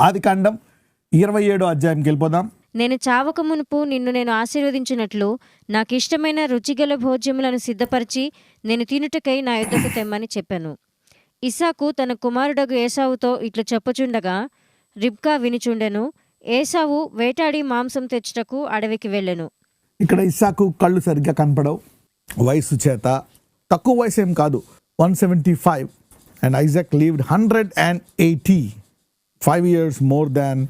ఆది కాండం ఇరవై ఏడో అధ్యాయంకి వెళ్ళిపోదాం నేను చావక మునుపు నిన్ను నేను ఆశీర్వదించినట్లు నాకు ఇష్టమైన రుచిగల భోజ్యములను సిద్ధపరిచి నేను తినుటకై నా యుద్ధకు తెమ్మని చెప్పాను. ఇసాకు తన కుమారుడగు ఏసావుతో ఇట్లు చెప్పుచుండగా రిబ్కా వినిచుండెను. ఏసావు వేటాడి మాంసం తెచ్చుటకు అడవికి వెళ్ళెను. ఇక్కడ ఇస్సాకు కళ్ళు సరిగ్గా కనపడవు. వయసు చేత తక్కువ వయసు ఏం కాదు. One seventy five. And Isaac lived hundred and eighty. Five years more than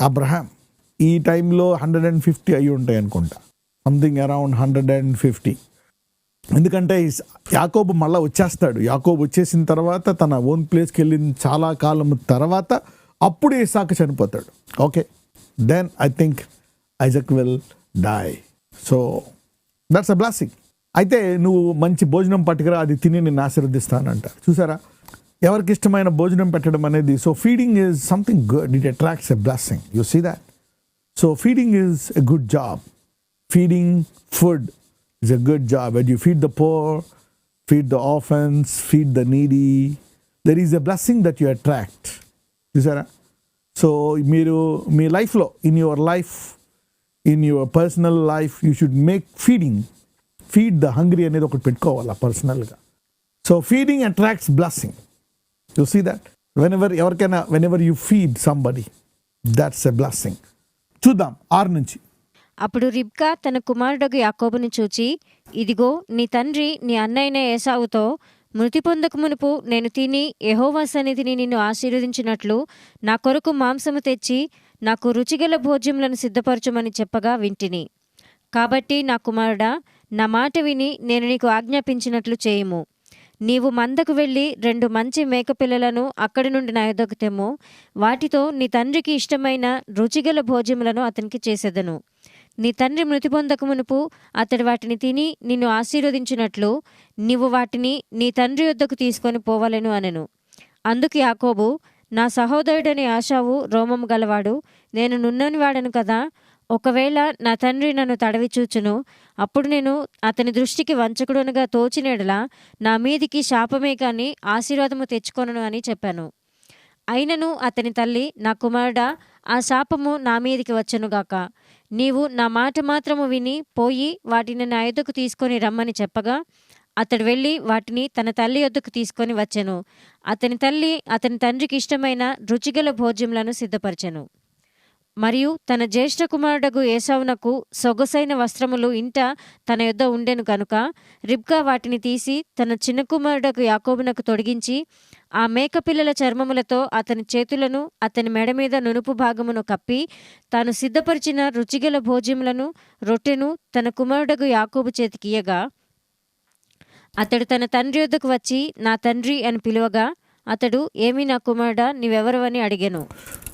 Abraham ఈ టైంలో హండ్రెడ్ అండ్ ఫిఫ్టీ అయి ఉంటాయి అనుకుంటా. Something around hundred and fifty ఎందుకంటే యాకోబు మళ్ళీ వచ్చేస్తాడు. యాకోబు వచ్చేసిన తర్వాత తన ఓన్ ప్లేస్కి వెళ్ళిన చాలా కాలం తర్వాత అప్పుడు ఇసాక్ చనిపోతాడు. Okay then I think Isaac will die so that's a blessing అయితే నువ్వు మంచి భోజనం పట్టుకురా అది తిని నేను ఆశీర్వదిస్తానంట. చూసారా? ఎవరికి ఇష్టమైన భోజనం పెట్టడం అనేది so feeding is something good it attracts a blessing you see that so feeding is a good job feeding food is a good job. When you feed the poor, feed the orphans, feed the needy, there is a blessing that you attract. చూసారా? So మీరు మీ లైఫ్లో in your life in your personal life you should make feeding feed the hungry అనేది ఒకటి పెట్టుకోవాలి పర్సనల్గా so feeding attracts blessing you see that when ఎవరికైనా whenever you feed somebody that's a చూద్దాం ఆరు నుంచి. అప్పుడు రిబ్కా తన కుమారుడకు యాకోబుని చూచి ఇదిగో నీ తండ్రి నీ అన్నయ్యన ఏసావుతో మృతి పొందక మునుపు నేను తిని యహోవా సన్నిధిని నిన్ను ఆశీర్వదించినట్లు నా కొరకు మాంసము తెచ్చి నాకు రుచిగల భోజ్యములను సిద్ధపరచుమని చెప్పగా వింటిని. కాబట్టి నా కుమారుడా నా మాట విని నేను నీకు ఆజ్ఞాపించినట్లు చేయము. నీవు మందకు వెళ్ళి రెండు మంచి మేకపిల్లలను అక్కడి నుండి నా యొద్దకు తెమ్ము. వాటితో నీ తండ్రికి ఇష్టమైన రుచిగల భోజ్యములను అతనికి చేసేదను. నీ తండ్రి మృతి పొందక మునుపు అతడు వాటిని తిని నిన్ను ఆశీర్వదించినట్లు నీవు వాటిని నీ తండ్రి యొద్దకు తీసుకొని పోవాలను అనను. అందుకు యాకోబు నా సహోదరుడని ఆశావు రోమం గలవాడు నేను నున్నని వాడను కదా ఒకవేళ నా తండ్రి నన్ను తడవి చూచును అప్పుడు నేను అతని దృష్టికి వంచకుడునుగా తోచినెడలా నా మీదికి శాపమే కాని ఆశీర్వాదము తెచ్చుకొనను అని చెప్పాను. అయినను అతని తల్లి నా కుమారుడా ఆ శాపము నా మీదికి వచ్చనుగాక నీవు నా మాట మాత్రము విని పోయి వాటిని నా ఎదుకు తీసుకొని రమ్మని చెప్పగా అతడు వెళ్ళి వాటిని తన తల్లి యొద్దకు తీసుకొని వచ్చెను. అతని తల్లి అతని తండ్రికి ఇష్టమైన రుచిగల భోజ్యములను సిద్ధపరచెను. మరియు తన జ్యేష్ఠ కుమారుడగు ఏసవునకు సొగసైన వస్త్రములు ఇంట తన యొద్ద ఉండెను కనుక రిబ్కా వాటిని తీసి తన చిన్న కుమారుడకు యాకోబునకు తొడిగించి ఆ మేకపిల్లల చర్మములతో అతని చేతులను అతని మెడ మీద నునుపు భాగమును కప్పి తాను సిద్ధపరిచిన రుచిగల భోజ్యములను రొట్టెను తన కుమారుడగు యాకోబు చేతికియగా అతడు తన తండ్రి వద్దకు వచ్చి నా తండ్రి అని పిలువగా అతడు ఏమి నా కుమారుడా నీవెవరవని అడిగాను.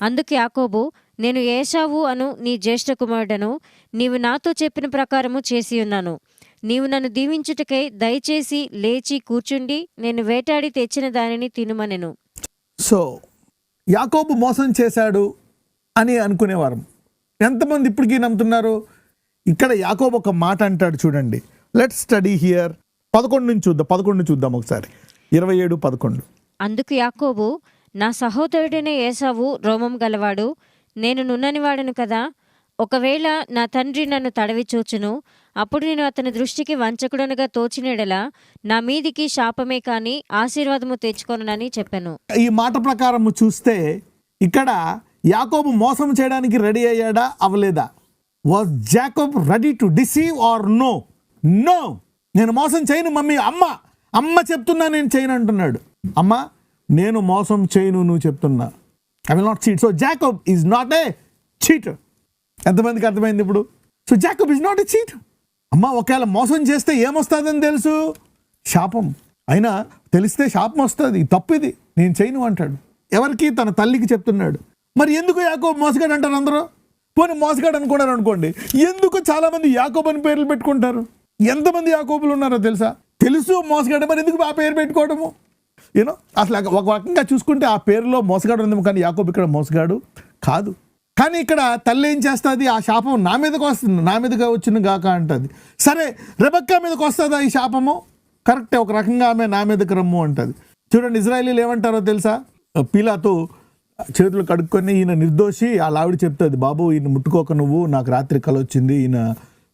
అందుకు యాకోబు నేను ఏషావు అను నీ జ్యేష్ఠ కుమారుడను నీవు నాతో చెప్పిన ప్రకారము చేసి ఉన్నాను. నీవు నన్ను దీవించుటకై దయచేసి లేచి కూర్చుండి నేను వేటాడి తెచ్చిన దానిని తినుమనెను. సో యాకోబు మోసం చేశాడు అని అనుకునేవారు. ఎంతమంది ఇప్పటికీ నమ్ముతున్నారు? ఇక్కడ యాకోబు ఒక మాట అంటాడు చూడండి. లెట్ స్టడీ హియర్ పదకొండు నుంచి చూద్దాం పదకొండు చూద్దాం ఒకసారి. ఇరవై ఏడు పదకొండు. అందుకు యాకోబు నా సహోదరుడైన ఏసావు రోమం గలవాడు నేను నున్ననివాడను కదా. ఒకవేళ నా తండ్రి నన్ను తడవి చూచును అప్పుడు నేను అతని దృష్టికి వంచకుడనుగా తోచినడలా నా మీదికి శాపమే కాని ఆశీర్వాదము తెచ్చుకొనని చెప్పాను. ఈ మాట ప్రకారం చూస్తే ఇక్కడ యాకోబు మోసం చేయడానికి రెడీ అయ్యాడా? అవ్వలేదా was Jacob ready to deceive or no no నేను మోసం చేయను మమ్మీ అమ్మ అమ్మ చెప్తున్నా నేను చేయను అంటున్నాడు. అమ్మ నేను మోసం చేయను నువ్వు చెప్తున్నా. I will not cheat so Jacob is not a cheat ఎంతమందికి అర్థమైంది ఇప్పుడు? So Jacob is not a cheat అమ్మ ఒకవేళ మోసం చేస్తే ఏమొస్తుందని తెలుసు? శాపం. అయినా తెలిస్తే శాపం వస్తుంది. తప్పు ఇది నేను చేయను అంటాడు. ఎవరికి తన తల్లికి చెప్తున్నాడు. మరి ఎందుకు యాకోబ్ మోసగాడు అంటారు అందరూ? పోనీ మోసగాడు అనుకున్నారు అనుకోండి. ఎందుకు చాలామంది యాకోబ్ అని పేర్లు పెట్టుకుంటారు? ఎంతమంది యాకోబులు ఉన్నారో తెలుసా? తెలుసు మోసగాడు మరి ఎందుకు ఆ పేరు పెట్టుకోవడము? యూనో అసలు ఒక రకంగా చూసుకుంటే ఆ పేరులో మోసగాడు ఉంది కానీ యాకోబ్ ఇక్కడ మోసగాడు కాదు. కానీ ఇక్కడ తల్లి ఏం చేస్తుంది? ఆ శాపం నా మీదకి వస్తుంది నా మీదగా వచ్చిన గాక అంటుంది. సరే రెబక్కా మీదకి వస్తుందా ఈ శాపము? కరెక్టే ఒక రకంగా ఆమె నా మీదకి రమ్ము అంటుంది. చూడండి ఇజ్రాయలీలు ఏమంటారో తెలుసా? పీలాతో చేతులు కడుక్కొని ఈయన నిర్దోషి ఆ ఆవిడ చెప్తుంది బాబు ఈయన ముట్టుకోక నువ్వు నాకు రాత్రి కల వచ్చింది ఈయన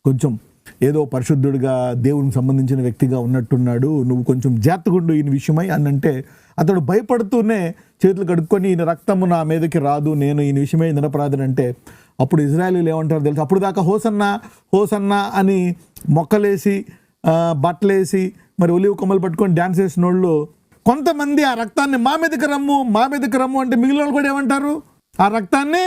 కొంచెం ఏదో పరిశుద్ధుడిగా దేవునికి సంబంధించిన వ్యక్తిగా ఉన్నట్టున్నాడు నువ్వు కొంచెం జాతకుండు ఈయన విషయమై అని అంటే అతడు భయపడుతూనే చేతులు కడుక్కొని ఈయన రక్తము నా మీదకి రాదు నేను ఈయన విషయమై నిరపరాధని అంటే అప్పుడు ఇజ్రాయలీలు ఏమంటారు తెలుసు? అప్పుడు దాకా హోసన్నా హోసన్నా అని మొక్కలేసి బట్టలేసి మరి ఒలివ్ కొమ్మలు పట్టుకొని డ్యాన్స్ చేసిన వాళ్ళు కొంతమంది ఆ రక్తాన్ని మా మీదకి రమ్ము మా మీదకి రమ్ము అంటే మిగిలిన వాళ్ళు కూడా ఏమంటారు? ఆ రక్తాన్ని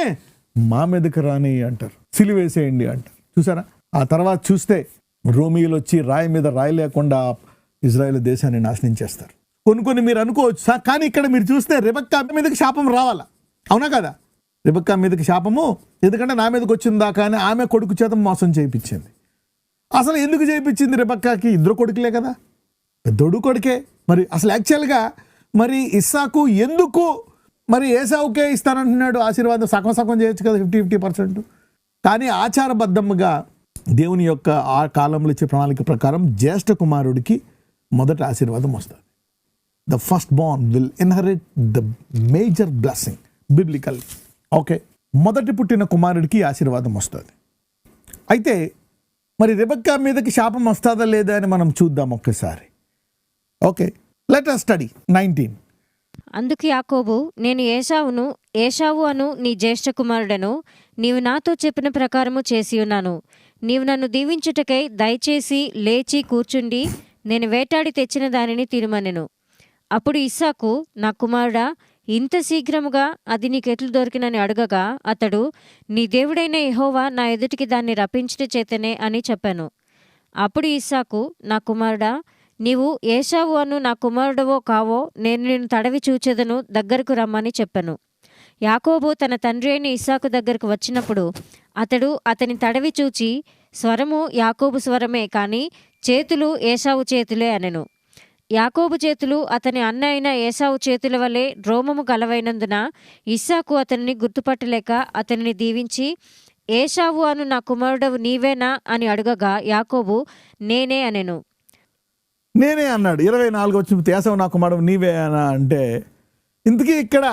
మా మీదకి రాని అంటారు సిలివేసేయండి అంటారు. చూసారా? ఆ తర్వాత చూస్తే రోమియోలు వచ్చి రాయి మీద రాయి లేకుండా ఇజ్రాయెల్ దేశాన్ని నాశనం చేస్తారు. కొన్ని కొన్ని మీరు అనుకోవచ్చు సార్ కానీ ఇక్కడ మీరు చూస్తే రిబక్కా మీదకి శాపం రావాలా? అవునా కదా? రిబక్కా మీదకి శాపము ఎందుకంటే నా మీదకి వచ్చిందా కానీ ఆమె కొడుకు చేత మోసం చేయించింది. అసలు ఎందుకు చేయించింది రిబక్కాకి? ఇద్దరు కొడుకులే కదా. పెద్దోడు కొడుకే. మరి అసలు యాక్చువల్గా మరి ఇస్సాకు ఎందుకు మరి ఏసావుకే ఇస్తానంటున్నాడు? ఆశీర్వాదం సగం సగం చేయొచ్చు కదా ఫిఫ్టీ ఫిఫ్టీ పర్సెంట్ కానీ ఆచారబద్ధంగా దేవుని యొక్క ఆ కాలంలో ఇచ్చే ప్రణాళిక ప్రకారం జ్యేష్ఠ కుమారుడికి మొదట ఆశీర్వాదం వస్తుంది. The first born will inherit the major blessing biblical okay మొదటి పుట్టిన కుమారుడికి ఆశీర్వాదం వస్తుంది. అయితే మరి రిబక్కా మీదకి శాపం వస్తుందా లేదా అని మనం చూద్దాం ఒక్కసారి. Okay let us study nineteen అందుకు యాకోబు నేను ఏషావును ఏషావు అను నీ జ్యేష్ఠ కుమారుడను నీవు నాతో చెప్పిన ప్రకారము చేసి ఉన్నాను. నీవు నన్ను దీవించుటకై దయచేసి లేచి కూర్చుండి నేను వేటాడి తెచ్చిన దానిని తిరుమనెను అప్పుడు ఇస్సాకు నా కుమారుడా ఇంత శీఘ్రముగా అది నీకెట్లు దొరికినని అడగగా అతడు నీ దేవుడైన యెహోవా నా ఎదుటికి దాన్ని రప్పించిన చేతనే అని చెప్పాను. అప్పుడు ఇస్సాకు నా కుమారుడా నీవు ఏషావు అను నా కుమారుడవో కావో నేను నిన్ను తడవి చూచెదను దగ్గరకు రమ్మని చెప్పాను. యాకోబు తన తండ్రి అయిన ఇస్సాకు దగ్గరకు వచ్చినప్పుడు అతడు అతని తడవి చూచి స్వరము యాకోబు స్వరమే కానీ చేతులు ఏషావు చేతులే అనెను. యాకోబు చేతులు అతని అన్న అయిన ఏసావు చేతుల వలె రోమము గలవైనందున ఇస్సాకు అతనిని గుర్తుపట్టలేక అతనిని దీవించి ఏషావు అను నా కుమారుడవు నీవేనా? అని అడగగా యాకోబు నేనే అనెను. నేనే అన్నాడు. ఇరవై నాలుగు వచ్చిన తేసవ నా కుమారుడు నీవేనా? అంటే ఇంతకీ ఇక్కడ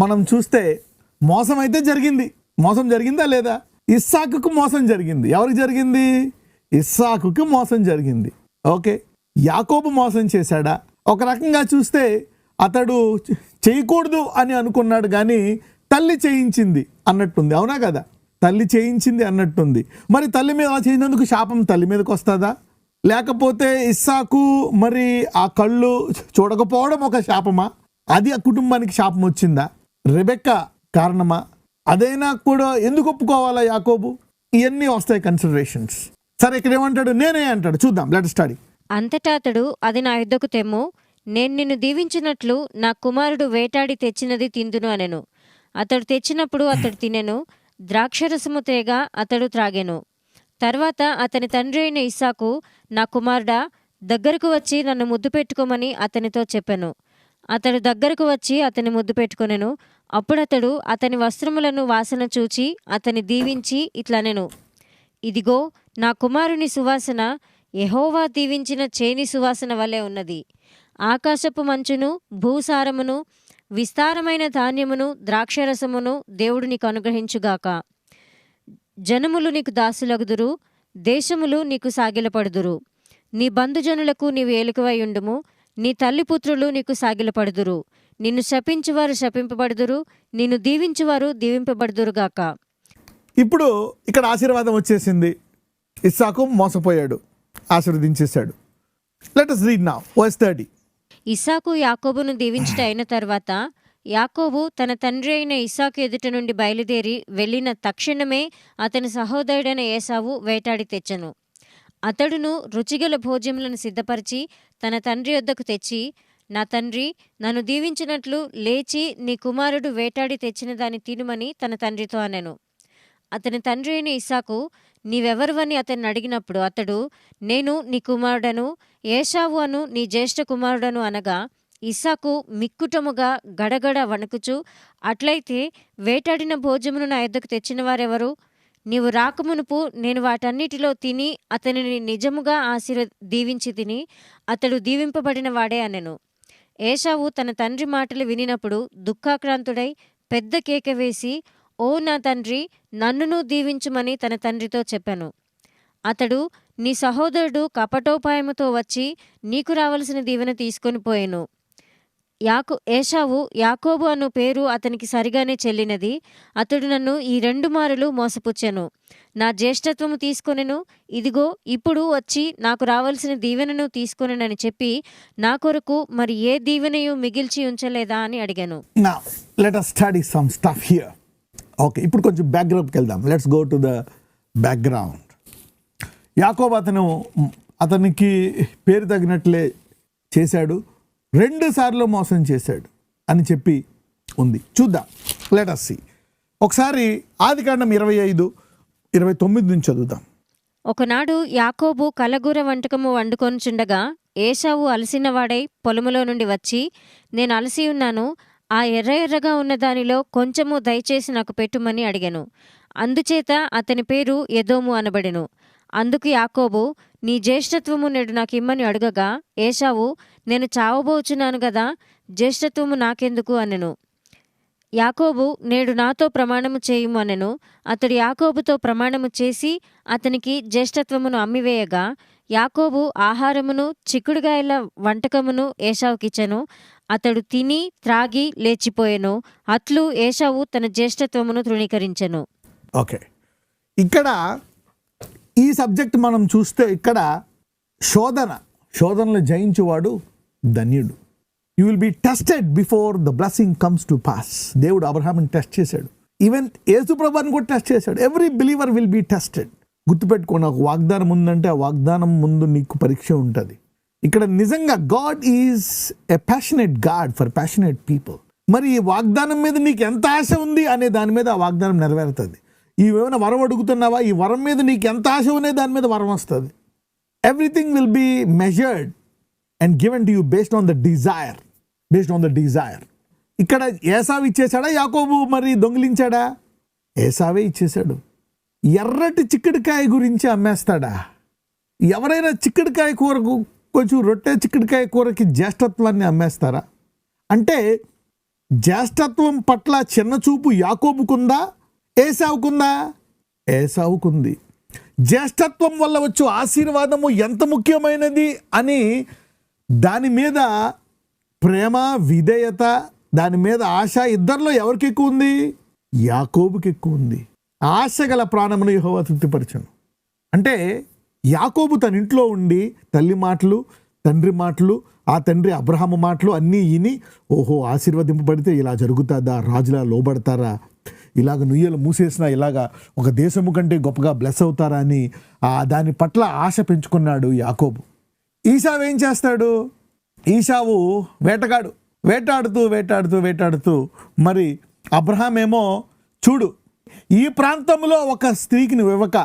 మనం చూస్తే మోసం అయితే జరిగింది. మోసం జరిగిందా లేదా? ఇస్సాకుకు మోసం జరిగింది. ఎవరికి జరిగింది? ఇస్సాకుకి మోసం జరిగింది. ఓకే? యాకోబు మోసం చేశాడా? ఒక రకంగా చూస్తే అతడు చేయకూడదు అని అనుకున్నాడు కానీ తల్లి చేయించింది అన్నట్టుంది. అవునా కదా? తల్లి చేయించింది అన్నట్టుంది. మరి తల్లి మీద అలా చేసినందుకు శాపం తల్లి మీదకి వస్తుందా? లేకపోతే ఇస్సాకు మరి ఆ కళ్ళు చూడకపోవడం ఒక శాపమా? అది ఆ కుటుంబానికి శాపం వచ్చిందా? రెబెక్క కారణమా? అదైనా కూడా ఎందుకు ఒప్పుకోవాలా యాకోబు? ఇవన్నీ వస్తాయి కన్సిడరేషన్స్ సరే ఇక్కడ ఏమంటాడు? నేనే అంటాడు. చూద్దాం. లెట్ స్టడీ అంతటా అతడు అది నా యుద్ధకు తెమ్ము. నేను నిన్ను దీవించినట్లు నా కుమారుడు వేటాడి తెచ్చినది తిందును అనెను. అతడు తెచ్చినప్పుడు అతడు తినెను. ద్రాక్షరసము తేగ అతడు త్రాగెను. తర్వాత అతని తండ్రి అయిన ఇస్సాకు నా కుమారుడా దగ్గరకు వచ్చి నన్ను ముద్దు పెట్టుకోమని అతనితో చెప్పాను. అతడు దగ్గరకు వచ్చి అతని ముద్దు పెట్టుకొనెను. అప్పుడతడు అతని వస్త్రములను వాసన చూచి అతని దీవించి ఇట్లనెను. ఇదిగో నా కుమారుని సువాసన ఎహోవా దీవించిన చేని సువాసన వలె ఉన్నది. ఆకాశపు మంచును భూసారమును విస్తారమైన ధాన్యమును ద్రాక్షరసమును దేవుడు నీకు అనుగ్రహించుగాక. జనములు నీకు దాసులగుదురు దేశములు నీకు సాగిలపడుదురు. నీ బంధుజనులకు నీవు ఏలుకవై ఉండుము. నీ తల్లిపుత్రులు నీకు సాగిలపడుదురు. నిన్ను శపించువారు శపింపబడుదురు. నిన్ను దీవించువారు దీవింపబడుదురుగాక ఇప్పుడు ఇక్కడ ఆశీర్వాదం వచ్చేసింది. ఇస్సాకు మోసపోయాడు. ఆశీర్వదించేశాడు. లెట్ అస్ రీడ్ నా వర్స్ థర్టీ ఇస్సాకు యాకోబును దీవించుట అయిన తర్వాత యాకోబు తన తండ్రి అయిన ఇస్సాకు ఎదుట నుండి బయలుదేరి వెళ్ళిన తక్షణమే అతని సహోదరుడైన ఏసావు వేటాడి తెచ్చెను. అతడును రుచిగల భోజ్యములను సిద్ధపరిచి తన తండ్రి వద్దకు తెచ్చి నా తండ్రి నన్ను దీవించినట్లు లేచి నీ కుమారుడు వేటాడి తెచ్చిన దాన్ని తినుమని తన తండ్రితో అనెను. అతని తండ్రి అయిన ఇసాకు నీవెవరువని అతన్ని అడిగినప్పుడు అతడు నేను నీ కుమారుడను ఏషావు అను నీ జ్యేష్ఠ కుమారుడను అనగా ఇసాకు మిక్కుటముగా గడగడ వణుకుచు అట్లయితే వేటాడిన భోజమును నా యొద్దకు తెచ్చిన వారెవరు? నీవు రాకమునుపు నేను వాటన్నిటిలో తిని అతనిని నిజముగా ఆశీర్వ దీవించి తిని అతడు దీవింపబడిన వాడే అనెను. ఏషావు తన తండ్రి మాటలు వినినప్పుడు దుఃఖాక్రాంతుడై పెద్ద కేక వేసి ఓ నా తండ్రి నన్నును దీవించుమని తన తండ్రితో చెప్పాను. అతడు నీ సహోదరుడు కపటోపాయముతో వచ్చి నీకు రావలసిన దీవెన తీసుకొని పోయాను. యాకు ఏషావు యాకోబు అను పేరు అతనికి సరిగానే చెల్లినది. అతడు నన్ను ఈ రెండు మారులు మోసపుచ్చాను. నా జ్యేష్ఠత్వము తీసుకొనెను. ఇదిగో ఇప్పుడు వచ్చి నాకు రావాల్సిన దీవెనను తీసుకొనని చెప్పి నా కొరకు మరి ఏ దీవెనయు మిగిల్చి ఉంచలేదా అని అడిగాను. నా let us study some stuff here okay ఇప్పుడు కొంచెం బ్యాక్గ్రౌండ్కి వెళ్దాం. Let's go to the background యాకోబ్ అతను అతనికి పేరు తగినట్లే చేశాడు. రెండు సార్లు మోసం చేశాడు అని చెప్పి ఉంది. చూద్దాం. లెట్ అస్ సి ఒకసారి ఆదికాండం ఇరవై ఐదు ఇరవై తొమ్మిది నుంచి చదువుదాం. ఒకనాడు యాకోబు కలగూర వంటకము వండుకొనుచుండగా ఏషావు అలసినవాడై పొలములో నుండి వచ్చి నేను అలసి ఉన్నాను ఆ ఎర్ర ఎర్రగా ఉన్న దానిలో కొంచెము దయచేసి నాకు పెట్టుమని అడిగాను. అందుచేత అతని పేరు ఎదోము అనబడెను. అందుకు యాకోబు నీ జ్యేష్ఠత్వము నేడు నాకు ఇమ్మని అడగగా ఏషావు నేను చావబోచున్నాను గదా జ్యేష్ఠత్వము నాకెందుకు అనెను? యాకోబు నేడు నాతో ప్రమాణము చేయుము అనెను? అతడు యాకోబుతో ప్రమాణము చేసి అతనికి జ్యేష్ఠత్వమును అమ్మివేయగా యాకోబు ఆహారమును చిక్కుడుగాయల వంటకమును ఏషావుకిచ్చెను అతడు తిని త్రాగి లేచిపోయెను. అట్లు ఏషావు తన జ్యేష్ఠత్వమును తృణీకరించెను. ఓకే. ఇక్కడ ఈ సబ్జెక్ట్ మనం చూస్తే ఇక్కడ శోధన శోధనలు జయించేవాడు ధన్యుడు. You will be tested before the blessing comes to pass దేవుడు అబ్రహాంని టెస్ట్ చేశాడు. ఈవెన్ యేసుప్రభాని కూడా టెస్ట్ చేశాడు. Every believer will be tested గుర్తుపెట్టుకోండి ఒక వాగ్దానం ఉందంటే ఆ వాగ్దానం ముందు నీకు పరీక్ష ఉంటుంది. ఇక్కడ నిజంగా God is a passionate God for passionate people మరి ఈ వాగ్దానం మీద నీకు ఎంత ఆశ ఉంది అనే దాని మీద ఆ వాగ్దానం నెరవేరుతుంది. ఇవేమైనా వరం అడుగుతున్నావా? ఈ వరం మీద నీకు ఎంత ఆశ ఉన్నాయి దాని మీద వరం వస్తుంది. Everything will be measured and given to you based on the desire based on the desire ఇక్కడ ఏసావి ఇచ్చేశాడా? యాకోబు మరి దొంగిలించాడా? ఏసావే ఇచ్చేశాడు. ఎర్రటి చిక్కుడుకాయ గురించి అమ్మేస్తాడా? ఎవరైనా చిక్కుడుకాయ కూరకు కొంచెం రొట్టె చిక్కుడుకాయ కూరకి జ్యేష్ఠత్వాన్ని అమ్మేస్తారా? అంటే జ్యేష్ఠత్వం పట్ల చిన్న చూపు యాకోబుకుందా? ఏసావుకుందా? ఏసావుకుంది. జ్యేష్ఠత్వం వల్ల వచ్చు ఆశీర్వాదము ఎంత ముఖ్యమైనది అని దాని మీద ప్రేమ విధేయత దాని మీద ఆశ ఇద్దరిలో ఎవరికి ఎక్కువ ఉంది? యాకోబుకి ఎక్కువ ఉంది. ఆశ గల ప్రాణమును యెహోవా తృప్తిపరచను. అంటే యాకోబు తన ఇంట్లో ఉండి తల్లి మాటలు తండ్రి మాటలు ఆ తండ్రి అబ్రహాము మాటలు అన్నీ విని ఓహో ఆశీర్వదింపబడితే ఇలా జరుగుతుందా? రాజులా లోబడతారా? ఇలాగ నుయ్యలు మూసేసినా ఇలాగా ఒక దేశము కంటే గొప్పగా బ్లెస్ అవుతారా అని ఆ దాని పట్ల ఆశ పెంచుకున్నాడు యాకోబు. ఈశావు ఏం చేస్తాడు? ఈశావు వేటగాడు. వేటాడుతూ వేటాడుతూ వేటాడుతూ మరి అబ్రహాం ఏమో చూడు ఈ ప్రాంతంలో ఒక స్త్రీకి నువ్వు ఇవ్వక.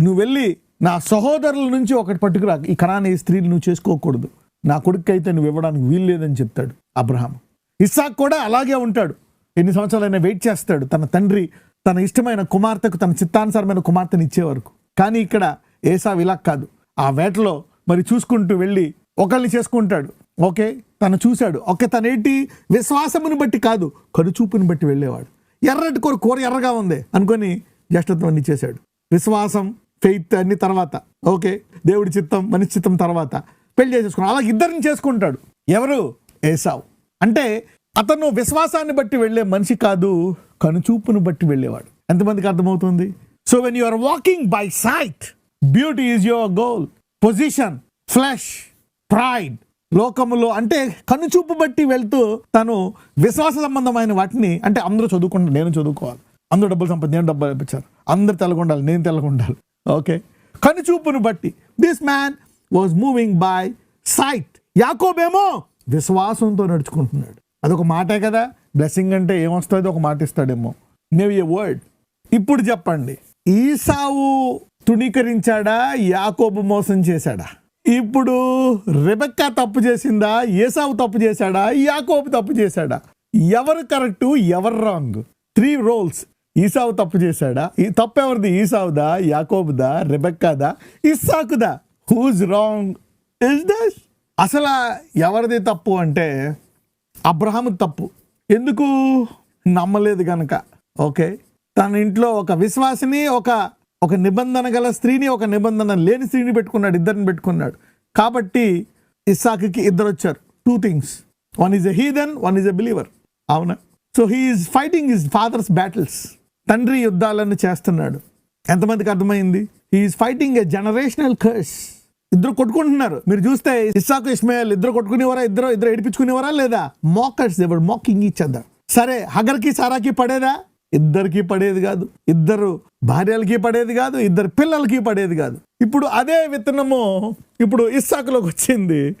నువ్వు వెళ్ళి నా సహోదరుల నుంచి ఒకటి పట్టుకురా. ఈ కణాన్ని ఈ స్త్రీని నువ్వు చేసుకోకూడదు. నా కొడుకు అయితే నువ్వు ఇవ్వడానికి వీలు లేదని చెప్తాడు అబ్రహాం ఇస్సాక్ కూడా అలాగే ఉంటాడు. ఎన్ని సంవత్సరాలైనా వెయిట్ చేస్తాడు తన తండ్రి తన ఇష్టమైన కుమార్తెకు తన చిత్తానుసారమైన కుమార్తెని ఇచ్చే వరకు. కానీ ఇక్కడ ఏసావ్ ఇలా కాదు. ఆ వేటలో మరి చూసుకుంటూ వెళ్ళి ఒకళ్ళని చేసుకుంటాడు. ఓకే తను చూశాడు. ఓకే తనేంటి విశ్వాసముని బట్టి కాదు కనుచూపుని బట్టి వెళ్ళేవాడు. ఎర్రటి కూర కూర ఎర్రగా ఉంది అనుకొని జ్యేష్ఠత్వాన్ని చేశాడు. విశ్వాసం ఫెయిత్ అన్ని తర్వాత. ఓకే దేవుడి చిత్తం మనిషి చిత్తం తర్వాత. పెళ్ళి చేసేసుకున్నాడు. అలా ఇద్దరిని చేసుకుంటాడు. ఎవరు? ఏసావు. అంటే అతను విశ్వాసాన్ని బట్టి వెళ్ళే మనిషి కాదు కనుచూపును బట్టి వెళ్ళేవాడు. ఎంతమందికి అర్థమవుతుంది? So when you are walking by sight beauty is your goal position flesh pride లోకములో అంటే కనుచూపు బట్టి వెళ్తూ తను విశ్వాస సంబంధమైన వాటిని అంటే అందరూ చదువుకుంటారు నేను చదువుకోవాలి. అందరూ డబ్బులు సంపద నేను డబ్బులు ఇప్పించారు అందరు తెల్లగొండాలి నేను తెల్లగొండాలి. ఓకే కనుచూపును బట్టి. This man was moving by sight యాకోబేమో విశ్వాసంతో నడుచుకుంటున్నాడు. అదొక మాటే కదా? బ్లెస్సింగ్ అంటే ఏమొస్తుంది ఒక మాట ఇస్తాడేమో. మేబీ ఏ వర్డ్ ఇప్పుడు చెప్పండి. ఈసావు తుణీకరించాడా? యాకోబు మోసం చేశాడా? ఇప్పుడు రెబెక్కా తప్పు చేసిందా? ఏసావు తప్పు చేశాడా? యాకోబు తప్పు చేశాడా? ఎవరు కరెక్టు ఎవరు రాంగ్? త్రీ రోల్స్ ఈసావు తప్పు చేశాడా? ఈ తప్పు ఎవరిది? ఈసావుదా? యాకోబుదా? రెబెక్కాదా? ఇస్సాకుదా? హూజ్ రాంగ్ ఇస్ దస్ అసలు ఎవరిది తప్పు అంటే అబ్రహాము తప్పు. ఎందుకు? నమ్మలేదు కనుక ఓకే. తన ఇంట్లో ఒక విశ్వాసిని ఒక ఒక నిబంధన గల స్త్రీని ఒక నిబంధన లేని స్త్రీని పెట్టుకున్నాడు ఇద్దరిని పెట్టుకున్నాడు. కాబట్టి ఇస్సాకి ఇద్దరు వచ్చారు two things one is a heathen one is a believer అవునా so he is fighting his father's battles తండ్రి యుద్ధాలను చేస్తున్నాడు. ఎంతమందికి అర్థమైంది? He is fighting a generational curse ఇద్దరు కొట్టుకుంటున్నారు. మీరు చూస్తే ఇస్సాకు ఇస్మాయిల్ ఇద్దరు కొట్టుకునేవారా? ఇద్దరు ఇద్దరు ఏడిపించుకునేవారా లేదా? మోకర్స్ ఎవరు? మోకింగ్ ఈచ్ అదర్ సరే హగర్కి సారాకి పడేదా? ఇద్దరికి పడేది కాదు. ఇద్దరు భార్యలకి పడేది కాదు. ఇద్దరు పిల్లలకి పడేది కాదు. ఇప్పుడు అదే విత్తనము ఇప్పుడు ఇస్సాకులోకి వచ్చింది.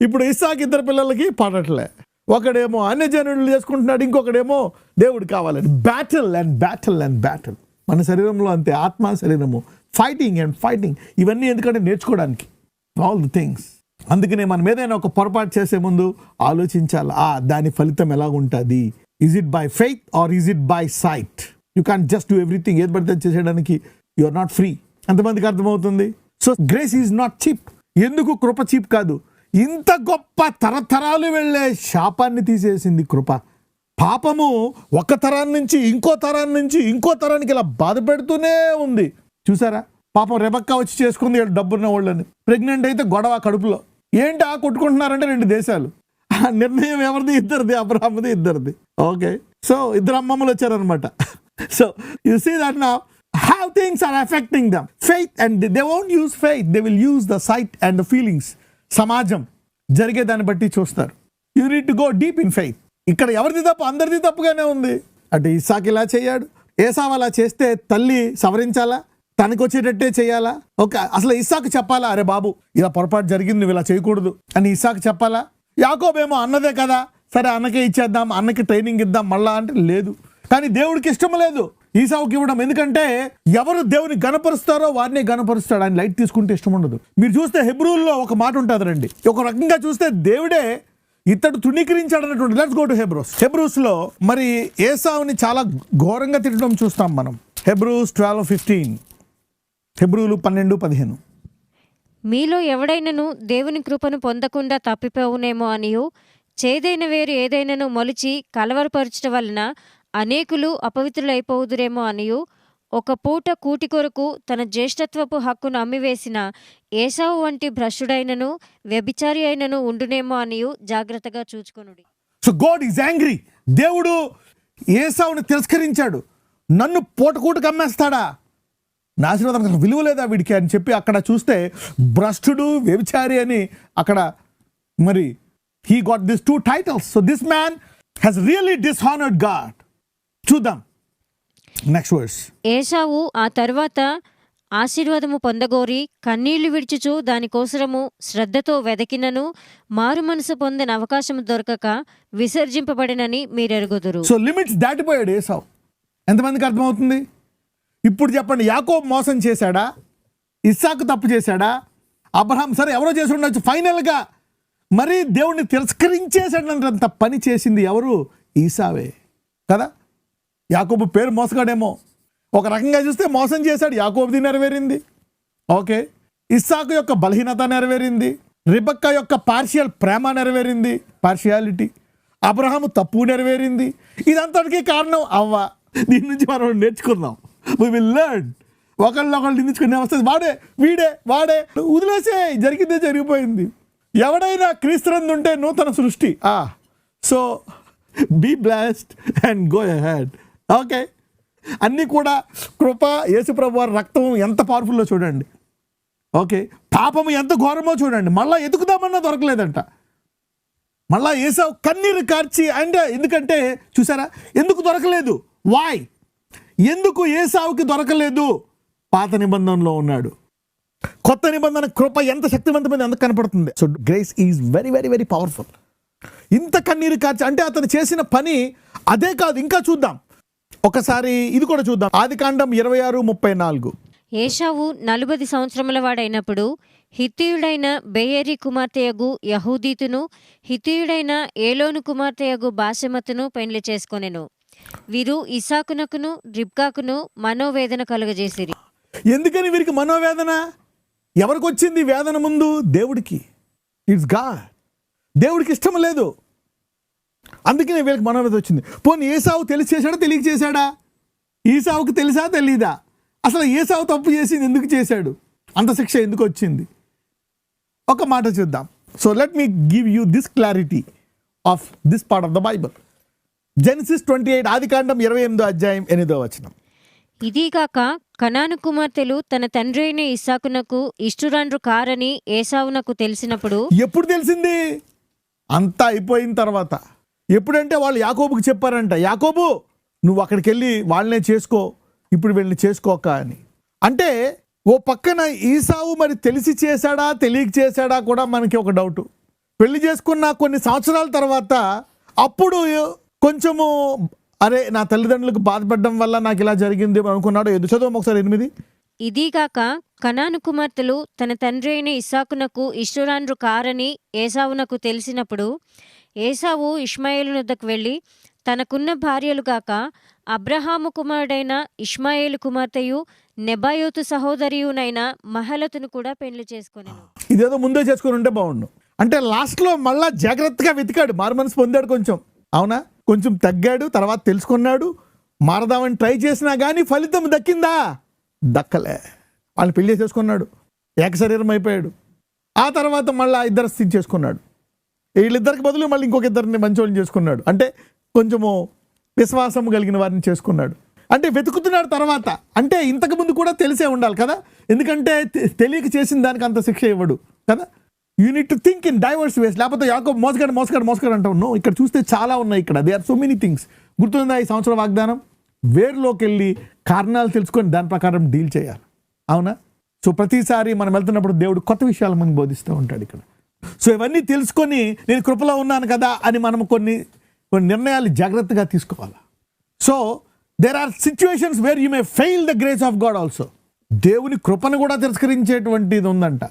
ఇప్పుడు ఇస్సాకు ఇద్దరు పిల్లలకి పడట్లే. ఒకడేమో అన్యజనులు చేసుకుంటున్నాడు ఇంకొకడేమో దేవుడు కావాలని. Battle and battle and battle మన శరీరంలో అంతే. ఆత్మ శరీరము. ఫైటింగ్ అండ్ ఫైటింగ్ ఇవన్నీ ఎందుకంటే నేర్చుకోవడానికి. ఆల్ ది థింగ్స్ అందుకనే మనం ఏదైనా ఒక పొరపాటు చేసే ముందు ఆలోచించాలి? ఆ దాని ఫలితం ఎలా ఉంటుంది is it by faith or is it by sight you can just do everything ఏది పడితే చేసేయడానికి యు ఆర్ నాట్ ఫ్రీ ఎంతమందికి అర్థమవుతుంది? So grace is not cheap ఎందుకు కృప చీప్ కాదు? ఇంత గొప్ప తరతరాలు వెళ్ళే శాపాన్ని తీసేసింది కృప. పాపము ఒక తరాన్ని నుంచి ఇంకో తరాన్ని నుంచి ఇంకో తరానికి ఇలా బాధ పెడుతూనే ఉంది. చూసారా? పాపం రెబక్క వచ్చి చేసుకుంది డబ్బున్న వాళ్ళని. ప్రెగ్నెంట్ అయితే గొడవ కడుపులో. ఏంటి ఆ కొట్టుకుంటున్నారంటే రెండు దేశాలు. ఆ నిర్ణయం ఎవరిది? ఇద్దరిది అబ్రాహ్మది ఇద్దరిది. ఓకే సో ఇద్దరు అమ్మమ్మలు వచ్చారనమాట సో యు సీ దట్ నా how things are affecting them faith and they won't use faith they will use the sight and the feelings సమాజం జరిగే దాన్ని బట్టి చూస్తారు. You need to go deep in faith ఇక్కడ ఎవరిది తప్పు? అందరిది తప్పుగానే ఉంది. అటు ఇసాక్ ఇలా చేయాడు. ఏసావ్ అలా చేస్తే తల్లి సవరించాలా? తనకు వచ్చేటట్టే చేయాలా? ఓకే అసలు ఇస్సాకు చెప్పాలా? అరే బాబు ఇలా పొరపాటు జరిగింది నువ్వు ఇలా చేయకూడదు. అని ఇస్సాకు చెప్పాలా? యాకోబేమో అన్నదే కదా. సరే అన్నకే ఇచ్చేద్దాం అన్నకి ట్రైనింగ్ ఇద్దాం మళ్ళా అంటే లేదు. కానీ దేవుడికి ఇష్టం లేదు. ఈసావుకి ఇవ్వడం. ఎందుకంటే ఎవరు దేవుని గణపరుస్తారో వారిని గణపరుస్తాడు. ఆయన లైట్ తీసుకుంటే ఇష్టం ఉండదు. మీరు చూస్తే హెబ్రూల్లో ఒక మాట ఉంటుంది రండి. ఒక రకంగా చూస్తే దేవుడే ఇతడు తుణీకరించాడు అన్నటువంటి. లెట్స్ గో టు హెబ్రూస్ హెబ్రూస్లో మరి ఏసావుని చాలా ఘోరంగా తిట్టడం చూస్తాం మనం. హెబ్రూస్ ట్వెల్వ్ ఫిఫ్టీన్ హెబ్రూలు పన్నెండు పదిహేను. మీలో ఎవడైనను దేవుని కృపను పొందకుండా తప్పిపోవునేమో అనియు చేదైన వేరు ఏదైనను మొలిచి కలవరపరచడం వలన అనేకులు అపవిత్రులైపోవుదురేమో అనియు ఒక పూట కూటి కొరకు తన జ్యేష్ఠత్వపు హక్కును అమ్మివేసిన ఏసావు వంటి భ్రష్టుడైనను వ్యభిచారి అయినను ఉండునేమో అనియు జాగ్రత్తగా చూచుకొనుడి. సో గాడ్ ఈజ్ యాంగ్రీ దేవుడు ఏసావుని తిరస్కరించాడు. నన్ను పూటకూటకు అమ్మేస్తాడా? నా ఆశీర్వాదానికి అసలు విలువ లేదా వీడికి అని చెప్పి అక్కడ చూస్తే భ్రష్టుడు వ్యభిచారి అని అక్కడ మరి he got this two titles so this man has really dishonoured God చూద్దాం. నెక్స్ట్ వర్స్ ఏసావు ఆ తర్వాత ఆశీర్వాదము పొందగోరి కన్నీళ్ళు విడిచుచు దానికోసరము శ్రద్ధతో వెదకినను మారు మనసు పొందిన అవకాశం దొరకక విసర్జింపబడినని మీరెరుగుదురు. సో లిమిట్స్ దాటిపోయాడు ఏసావు ఎంతమందికి అర్థమవుతుంది? ఇప్పుడు చెప్పండి యాకోబ్ మోసం చేశాడా? ఇస్సాకు తప్పు చేశాడా? అబ్రహాం సరే ఎవరో చేసి ఉండొచ్చు. ఫైనల్గా మరి దేవుణ్ణి తిరస్కరించేసాడంత పని చేసింది ఎవరు? ఈసావే. కదా? యాకోబు పేరు మోసగాడేమో. ఒక రకంగా చూస్తే మోసం చేశాడు యాకోబుది నెరవేరింది. ఓకే. ఇస్సాకు యొక్క బలహీనత నెరవేరింది. రిబక్క యొక్క పార్షియల్ ప్రేమ నెరవేరింది. పార్షియాలిటీ. అబ్రహాము తప్పు నెరవేరింది. ఇదంతటికీ కారణం అవ్వ. దీని నుంచి మనం నేర్చుకుందాం. వి విల్ లెర్న్ ఒకళ్ళు ఒకళ్ళు నిందించుకునే వస్తుంది వాడే వీడే వాడే. వదిలేసే జరిగిందే జరిగిపోయింది. ఎవడైనా క్రీస్తునందు ఉంటే నూతన సృష్టి. ఆ. So be blessed and go ahead okay అన్నీ కూడా కృప యేసుప్రభు వారి రక్తం ఎంత పవర్ఫుల్లో చూడండి. ఓకే పాపము ఎంత ఘోరమో చూడండి. మళ్ళీ ఎదుకుదామన్నా దొరకలేదంట. మళ్ళా ఏసావు కన్నీరు కార్చి అండ్ ఎందుకంటే చూసారా? ఎందుకు దొరకలేదు? వాయ్ ఎందుకు ఏసావుకి దొరకలేదు? పాత నిబంధనలో ఉన్నాడు. కొత్త నిబంధన కృప ఎంత శక్తివంతమైన ఎంత కనపడుతుంది. So grace is very very very powerful ఇంత కన్నీరు కాచి అంటే అతను చేసిన పని అదే కాదు ఇంకా చూద్దాం. ఒకసారి ఇది కూడా చూద్దాం. ఆది కాండం ఇరవై ఆరు ముప్పై నాలుగు. ఏషావు నలభై సంవత్సరముల వాడైనప్పుడు హితీయుడైన బేయేరి కుమార్తెయగు యహూదీతును హితీయుడైన ఏలోను కుమార్తెయగు బాసెమతును పెండ్లి చేసుకొనెను. వీరు ఇసాకునకును రిబ్కాకును మనోవేదన కలుగజేసిరి. ఎందుకని వీరికి మనోవేదన? ఎవరికి వచ్చింది వేదన ముందు? దేవుడికి. ఇట్స్గా దేవుడికి ఇష్టం లేదు. అందుకనే వీళ్ళకి మనోవేదన వచ్చింది. పోనీ ఏసావు తెలిసి చేశాడా తెలియక చేశాడా ఈసావుకి తెలుసా తెలీదా? అసలు ఏసావు తప్పు చేసింది ఎందుకు చేశాడు? అంత శిక్ష ఎందుకు వచ్చింది? ఒక మాట చూద్దాం. So let me give you this clarity of this part of the Bible Genesis twenty eight ఆది కాండం ఇరవై ఎనిమిదో అధ్యాయం ఎనిమిదో వచనం. ఇదిగాక కనాను కుమార్తెలు తన తండ్రి అయిన ఇస్సాకునకు ఇష్టురాండ్రు కారని ఏసావునకు తెలిసినప్పుడు ఎప్పుడు తెలిసింది? అంతా అయిపోయిన తర్వాత. ఎప్పుడంటే వాళ్ళు యాకోబుకి చెప్పారంట యాకోబు నువ్వు అక్కడికి వెళ్ళి వాళ్ళనే చేసుకో ఇప్పుడు వెళ్ళి చేసుకోక అని. అంటే ఓ పక్కన ఈసావు మరి తెలిసి చేశాడా తెలియక చేశాడా కూడా మనకి ఒక డౌట్. పెళ్ళి చేసుకున్న కొన్ని సంవత్సరాల తర్వాత అప్పుడు కొంచెము అరే నా తల్లిదండ్రులకు బాధపడడం వల్ల నాకు ఇలా జరిగింది అనుకున్నాడు. ఎదు చదువు ఒకసారి ఎనిమిది? ఇదిగాక కనాను కుమార్తెలు తన తండ్రి అయిన ఇస్సాకునకు ఇష్టురాండ్రు కారని ఏసావునకు తెలిసినప్పుడు ఏసావు ఇష్మాయేలు వద్దకు వెళ్ళి తనకున్న భార్యలుగాక అబ్రహాము కుమారుడైన ఇష్మాయేలు కుమార్తెయు నెబాయోతు సహోదరియునైన మహలతును కూడా పెళ్ళి చేసుకుని ఇదేదో ముందే చేసుకుని ఉంటే బాగుండు. అంటే లాస్ట్లో మళ్ళా జాగ్రత్తగా వెతికాడు మారుమనసు పొందాడు కొంచెం. అవునా? కొంచెం తగ్గాడు తర్వాత తెలుసుకున్నాడు మారదామని ట్రై చేసినా కానీ ఫలితం దక్కిందా? దక్కలే. వాళ్ళని పెళ్ళి చేసుకున్నాడు ఏకశరీరం అయిపోయాడు. ఆ తర్వాత మళ్ళీ ఇద్దరు స్థితి చేసుకున్నాడు. వీళ్ళిద్దరికి బదులు మళ్ళీ ఇంకొక ఇద్దరిని మంచోళ్ళని చేసుకున్నాడు. అంటే కొంచెము విశ్వాసం కలిగిన వారిని చేసుకున్నాడు. అంటే వెతుకుతున్నాడు తర్వాత. అంటే ఇంతకుముందు కూడా తెలిసే ఉండాలి కదా. ఎందుకంటే తెలియక చేసిన దానికి అంత శిక్ష ఇవ్వడు కదా. You need to think in diverse ways లేకపోతే యాకో మోసగాడు మోసగాడు మోసగాడు అంటావు. నో ఇక్కడ చూస్తే చాలా ఉన్నాయి ఇక్కడ. They are so many things గుర్తుందా ఈ సంవత్సరం వాగ్దానం? వేరులోకి వెళ్ళి కారణాలు తెలుసుకొని దాని ప్రకారం డీల్ చేయాలి. అవునా? సో ప్రతిసారి మనం వెళ్తున్నప్పుడు దేవుడు కొత్త విషయాలు మనకు బోధిస్తూ ఉంటాడు ఇక్కడ. సో ఇవన్నీ తెలుసుకొని నేను కృపలో ఉన్నాను కదా అని మనం కొన్ని కొన్ని నిర్ణయాలు జాగ్రత్తగా తీసుకోవాలి. So there are situations where you may fail the grace of God also దేవుని కృపను కూడా తిరస్కరించేటువంటిది ఉందంట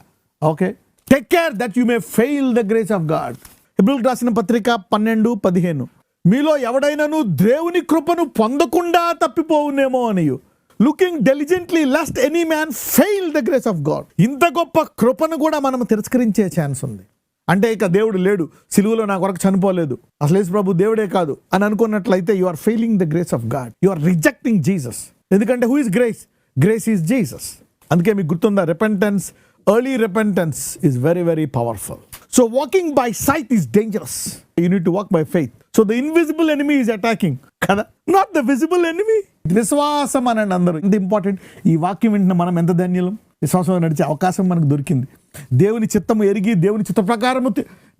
okay take care that you may fail the grace of God హిబ్రిల్ రాసిన పత్రిక పన్నెండు పదిహేను. మీలో ఎవడైనాను దేవుని కృపను పొందకుండా తప్పిపోవునేమో అనియు. Looking diligently lest any man fail the grace of God ఇంత గొప్ప కృపను కూడా మనం తిరస్కరించే ఛాన్స్ ఉంది. అంటే ఇక దేవుడు లేడు సిలువలో నా కొరకు చనిపోలేదు. అసలు యేసు ప్రభు దేవుడే కాదు అని అనుకున్నట్లయితే you are failing the grace of God you are rejecting Jesus ఎందుకంటే who is grace grace is Jesus అందుకే మీకు గుర్తుందా? Repentance early repentance is very very powerful so walking by sight is dangerous you need walk by faith so the invisible enemy is attacking కదా? Not the visible enemy విశ్వాసం అనండి అందరూ. ఇంత important ఈ వాక్యం వింటున్న మనం ఎంత ధన్యులం? విశ్వాసం నడిచే అవకాశం మనకు దొరికింది. దేవుని చిత్తము ఎరిగి దేవుని చిత్త ప్రకారము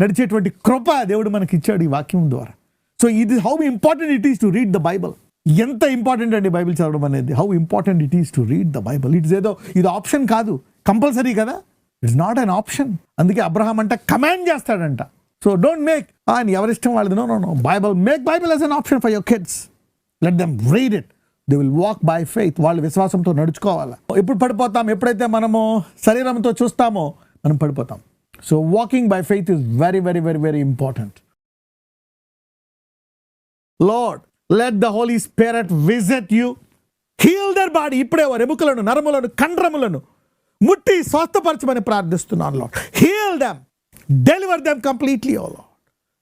నడిచేటువంటి కృప దేవుడు మనకి ఇచ్చాడు ఈ వాక్యం ద్వారా. సో ఇది how important it is to read the Bible ఎంత ఇంపార్టెంట్ అండి బైబిల్ చదవడం అనేది? How important it is to read the Bible it's ఏదో ఇది ఆప్షన్ కాదు. కంపల్సరీ కదా? ఇట్స్ నాట్ అన్ ఆప్షన్ అందుకే అబ్రహాం అంట కమాండ్ చేస్తాడంట. సో డోంట్ మేక్ అని ఎవరిష్టం వాళ్ళది. No no no Bible make Bible as an option for your kids let them read it they will walk by faith వాళ్ళు విశ్వాసంతో నడుచుకోవాలి. ఎప్పుడు పడిపోతాం? ఎప్పుడైతే మనము శరీరంతో చూస్తామో మనం పడిపోతాం. So walking by faith is very very very very important Lord let the Holy Spirit visit you heal their body ఇప్పుడే వారి ఎముకలను నరములను కండ్రములను ముట్టి స్వస్థపరచమని ప్రార్థిస్తున్నాను Lord heal them deliver them completely O Lord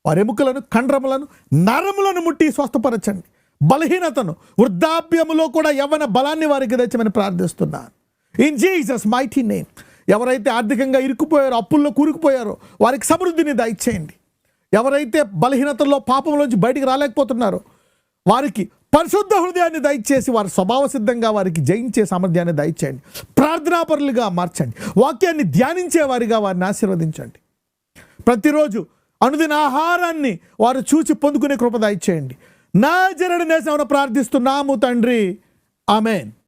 వారి ఎముకలను కండ్రములను నరములను ముట్టి స్వస్థపరచండి. బలహీనతను వృద్ధాప్యములో కూడా యవ్వన బలాన్ని వారికి తెచ్చమని ప్రార్థిస్తున్నాను. ఇన్ జీసస్ మైటీ నేమ్ ఎవరైతే ఆర్థికంగా ఇరుక్కుపోయారో అప్పుల్లో కూరుకుపోయారో వారికి సమృద్ధిని దయచేయండి. ఎవరైతే బలహీనతల్లో పాపంలోంచి బయటికి రాలేకపోతున్నారో వారికి పరిశుద్ధ హృదయాన్ని దయచేసి వారి స్వభావ సిద్ధంగా వారికి జయించే సామర్థ్యాన్ని దయచేయండి. ప్రార్థనాపరులుగా మార్చండి. వాక్యాన్ని ధ్యానించే వారిగా వారిని ఆశీర్వదించండి. ప్రతిరోజు అనుదిన ఆహారాన్ని వారు చూచి పొందుకునే కృప దయచేయండి. నా జరడు నేసిన ప్రార్థిస్తున్నాము తండ్రి. ఆమెన్.